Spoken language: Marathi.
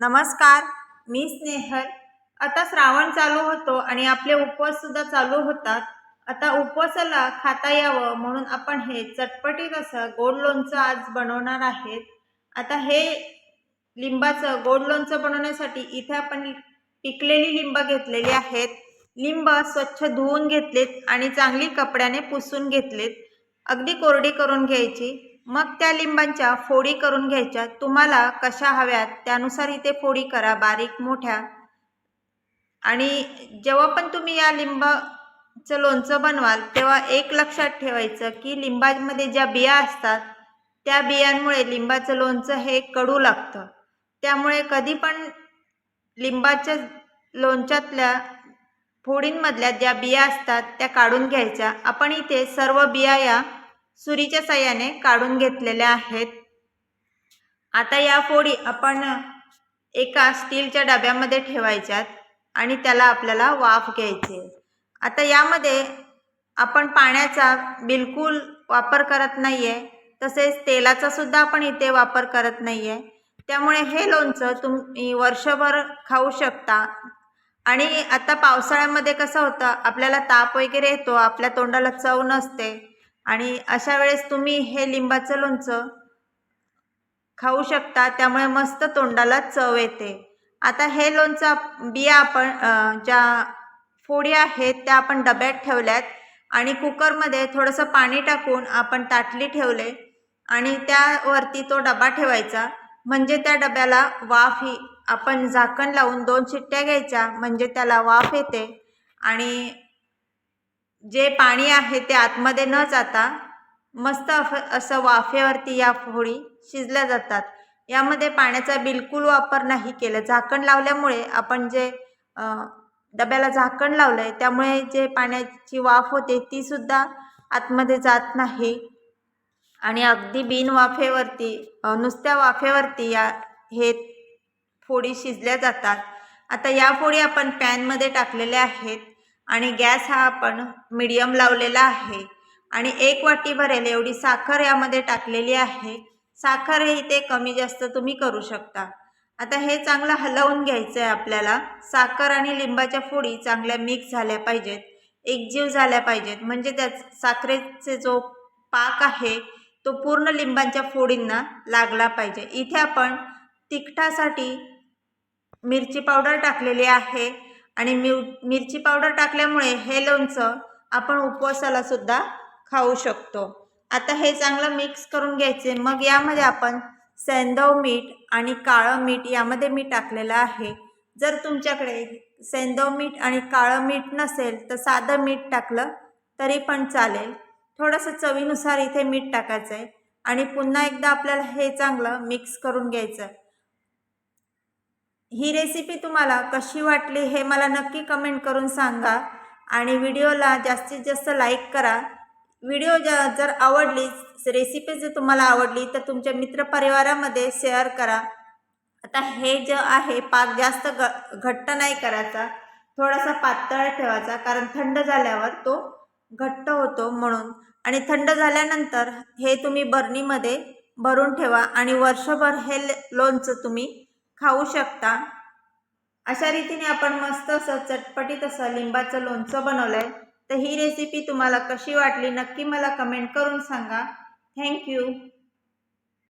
नमस्कार मी स्नेहल. आता श्रावण चालू होतो आणि आपले उपवास सुद्धा चालू होतात. आता उपवासाला खाता यावं म्हणून आपण हे चटपटीत असं गोड लोणचं आज बनवणार आहेत. आता हे लिंबाचं गोड लोणचं बनवण्यासाठी इथे आपण पिकलेली लिंब घेतलेली आहेत. लिंब स्वच्छ धुवून घेतलेत आणि चांगली कपड्याने पुसून घेतलेत. अगदी कोरडी करून घ्यायची. मग त्या लिंबांच्या फोडी करून घ्यायच्या. तुम्हाला कशा हव्यात त्यानुसार इथे फोडी करा बारीक मोठ्या. आणि जेव्हा पण तुम्ही या लिंबाचं लोणचं बनवाल तेव्हा एक लक्षात ठेवायचं की लिंबामध्ये ज्या बिया असतात त्या बियांमुळे लिंबाचं लोणचं हे कडू लागतं. त्यामुळे कधी पण लिंबाच्या लोणच्यातल्या फोडींमधल्या ज्या बिया असतात त्या काढून घ्यायच्या. आपण इथे सर्व बिया या सुरीच्या सहाय्याने काढून घेतलेल्या आहेत. आता या फोडी आपण एका स्टीलच्या डब्यामध्ये ठेवायच्यात आणि त्याला आपल्याला वाफ घ्यायचे आता यामध्ये आपण पाण्याचा बिलकुल वापर करत नाही आहे तसेच तेलाचा सुद्धा आपण इथे वापर करत नाही आहे त्यामुळे हे लोणचं तुम्ही वर्षभर खाऊ शकता. आणि आता पावसाळ्यामध्ये कसं होतं आपल्याला ताप वगैरे येतो आपल्या तोंडाला चव नसते. आणि अशा वेळेस तुम्ही हे लिंबाचं लोणचं खाऊ शकता. त्यामुळे मस्त तोंडाला चव येते. आता हे लोणचं बिया आपण ज्या फोडी आहेत त्या आपण डब्यात ठेवल्यात आणि कुकरमध्ये थोडंसं पाणी टाकून आपण ताटली ठेवले आणि त्यावरती तो डबा ठेवायचा. म्हणजे त्या डब्याला वाफ ही आपण झाकण लावून दोन शिट्ट्या घ्यायच्या. म्हणजे त्याला वाफ येते आणि जे पाणी आहे ते आतमध्ये न जाता मस्त असं वाफेवरती या फोडी शिजल्या जातात. यामध्ये पाण्याचा बिलकुल वापर नाही केला. झाकण लावल्यामुळे आपण जे डब्याला झाकण लावलं आहे त्यामुळे जे पाण्याची वाफ होते तीसुद्धा आतमध्ये जात नाही. आणि अगदी बिन वाफेवरती नुसत्या वाफेवरती या हे फोडी शिजल्या जातात. आता या फोडी आपण पॅनमध्ये टाकलेल्या आहेत. आणि गॅस हा आपण मिडियम लावलेला आहे. आणि एक वाटी भरेल एवढी साखर यामध्ये टाकलेली आहे. साखर हे इथे कमी जास्त तुम्ही करू शकता. आता हे चांगलं हलवून घ्यायचं आहे आपल्याला. साखर आणि लिंबाच्या फोडी चांगल्या मिक्स झाल्या पाहिजेत एकजीव झाल्या पाहिजेत. म्हणजे त्या साखरेचे जो पाक आहे तो पूर्ण लिंबांच्या फोडींना लागला पाहिजे. इथे आपण तिखटासाठी मिरची पावडर टाकलेली आहे. आणि मिर मिरची पावडर टाकल्यामुळे हे लोणचं आपण उपवासाला सुद्धा खाऊ शकतो. आता हे चांगलं मिक्स करून घ्यायचे. मग यामध्ये आपण सेंदव मीठ आणि काळं मीठ यामध्ये मी टाकलेलं आहे. जर तुमच्याकडे सेंदव मीठ आणि काळं मीठ नसेल तर साधं मीठ टाकलं तरी पण चालेल. थोडंसं चवीनुसार इथे मीठ टाकायचं आहे आणि पुन्हा एकदा आपल्याला हे चांगलं मिक्स करून घ्यायचं आहे ही रेसिपी तुम्हाला कशी वाटली हे मला नक्की कमेंट करून सांगा. आणि व्हिडिओला जास्तीत जास्त लाईक करा. व्हिडिओ ज जर आवडली रेसिपी जर तुम्हाला आवडली तर तुमच्या मित्रपरिवारामध्ये शेअर करा. आता हे जे आहे पाक जास्त ग घट्ट नाही करायचा. थोडासा पातळ ठेवायचा कारण थंड झाल्यावर तो घट्ट होतो म्हणून. आणि थंड झाल्यानंतर हे तुम्ही बर्नीमध्ये भरून ठेवा आणि वर्षभर हे लोणचं तुम्ही खाऊ शकता. अशा रीतीने आपण मस्त असं चटपटीत असं लिंबाचं लोणचं बनवलं आहे तर ही रेसिपी तुम्हाला कशी वाटली नक्की मला कमेंट करून सांगा. थँक्यू